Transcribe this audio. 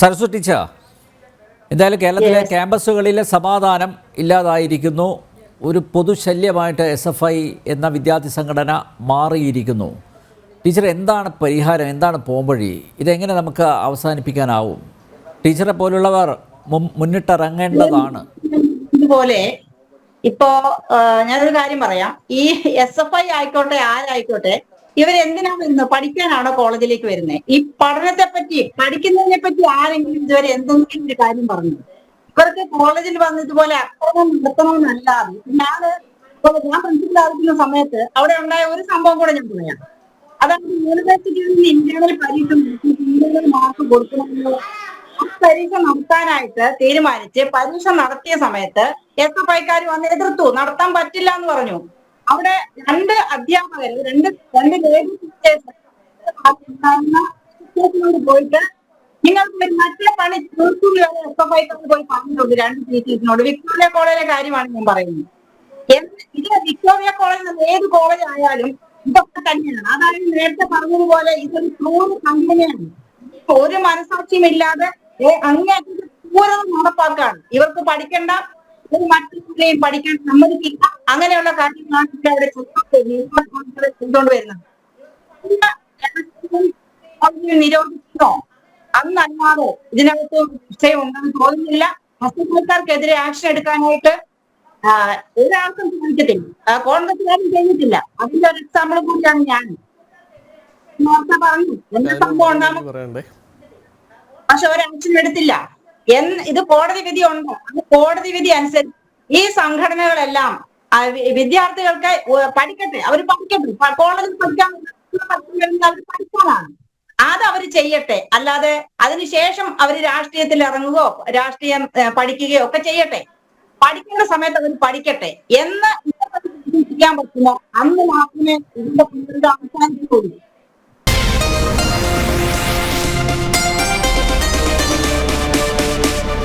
Saraswati teacher എന്തായാലും കേരളത്തിലെ ക്യാമ്പസുകളിലെ സമാധാനം ഇല്ലാതായിരിക്കുന്നു. ഒരു പൊതുശല്യമായിട്ട് എസ് എഫ് ഐ എന്ന വിദ്യാർത്ഥി സംഘടന മാറിയിരിക്കുന്നു. ടീച്ചർ എന്താണ് പരിഹാരം? എന്താണ് പോംവഴി? ഇതെങ്ങനെ നമുക്ക് അവസാനിപ്പിക്കാനാവും? ടീച്ചറെ പോലുള്ളവർ മുന്നിട്ടിറങ്ങേണ്ടതാണ്. ഇതുപോലെ ഇപ്പോ ഞാനൊരു കാര്യം പറയാം. ഈ എസ് എഫ് ഐ ആയിക്കോട്ടെ ആരായിക്കോട്ടെ ഇവരെന്തിനാണ് വരുന്നത് പഠിക്കാനാണോ കോളേജിലേക്ക് വരുന്നത് ഈ പഠനത്തെ പറ്റി പഠിക്കുന്നതിനെ പറ്റി ആരെങ്കിലും ഇതുവരെ എന്തെങ്കിലും ഒരു കാര്യം പറഞ്ഞു? ഇവർക്ക് കോളേജിൽ വന്ന് ഇതുപോലെ അക്രമം നടത്തണമെന്നല്ലാതെ ഞാൻ പ്രിൻസിപ്പൽ ആയിരിക്കുന്ന സമയത്ത് അവിടെ ഉണ്ടായ ഒരു സംഭവം കൂടെ ഞാൻ പറയാം. അതാണ് യൂണിവേഴ്സിറ്റിയിൽ നിന്ന് ഇന്റേണൽ പരീക്ഷ ഇന്റേണൽ മാർക്ക് കൊടുക്കണമെന്നുള്ള ആ പരീക്ഷ നടത്താനായിട്ട് തീരുമാനിച്ച് പരീക്ഷ നടത്തിയ സമയത്ത് എസ് എഫ് ഐക്കാർ വന്ന് എതിർത്തു നടത്താൻ പറ്റില്ല എന്ന് പറഞ്ഞു. അവിടെ രണ്ട് അധ്യാപകർ രണ്ട് രണ്ട് ലേഡി ടീച്ചേഴ്സ് പോയിട്ട് നിങ്ങൾക്ക് മറ്റേ പണി തീർക്കും വരെ എസ് എഫ് ഐക്കാർ പോയി പറഞ്ഞിട്ടുണ്ട് രണ്ട് ടീച്ചേഴ്സിനോട് വിക്ടോറിയ കോളേജിലെ കാര്യമാണ് ഞാൻ പറയുന്നത്. ഇത് വിക്ടോറിയ കോളേജ് ഏത് കോളേജ് ആയാലും ഇതൊക്കെ തന്നെയാണ്. അതായത് നേരത്തെ പറഞ്ഞതുപോലെ ഇതൊരു ക്രൂര കമ്പനിയാണ് ഒരു മനസാക്ഷിയും ഇല്ലാതെ അങ്ങേറ്റം ക്രൂരത നടപ്പാക്കാണ്. ഇവർക്ക് പഠിക്കേണ്ട ഒരു മറ്റു പഠിക്കാൻ സമ്മതിക്കില്ല. അങ്ങനെയുള്ള കാര്യങ്ങളാണ് ഇവിടെ അവിടെ ചെയ്തുകൊണ്ട് ചെയ്തുകൊണ്ട് വരുന്നത്. പിന്നെ കോളേജിൽ നിരോധിച്ചോ? അന്നല്ലാതെ ഇതിനകത്ത് വിഷയം ഉണ്ടെന്ന് തോന്നുന്നില്ല. വസ്തുക്കൾക്കാർക്കെതിരെ ആക്ഷൻ എടുക്കാനായിട്ട് ഒരാൾക്കും സാധിക്കത്തില്ല. ആ, കോൺഗ്രസ്സുകാരും ചെയ്തിട്ടില്ല. അതിന്റെ ഒരു എക്സാമ്പിൾ കൂടിയാണ് ഞാൻ. നേരത്തെ പറഞ്ഞു. എന്റെ സംഭവം ഉണ്ടാകും പക്ഷെ ഒരാക്ഷൻ എടുത്തില്ല. എന്ന് ഇത് കോടതി വിധി ഉണ്ട്? അത് കോടതി വിധി അനുസരിച്ച് ഈ സംഘടനകളെല്ലാം വിദ്യാർത്ഥികൾക്ക് പഠിക്കട്ടെ. അവർ പഠിക്കട്ടെ. കോളേജിൽ പഠിക്കാൻ പഠിക്കാനാണ് അത് അവർ ചെയ്യട്ടെ. അല്ലാതെ അതിനുശേഷം അവർ രാഷ്ട്രീയത്തിൽ ഇറങ്ങുകയോ രാഷ്ട്രീയം പഠിക്കുകയോ ഒക്കെ ചെയ്യട്ടെ. പഠിക്കേണ്ട സമയത്ത് അവർ പഠിക്കട്ടെ. എന്ന് ചിന്തിക്കാൻ പറ്റുമോ അന്ന് മാത്രമേ ഇതിന്റെ അവസാനിക്കുള്ളൂ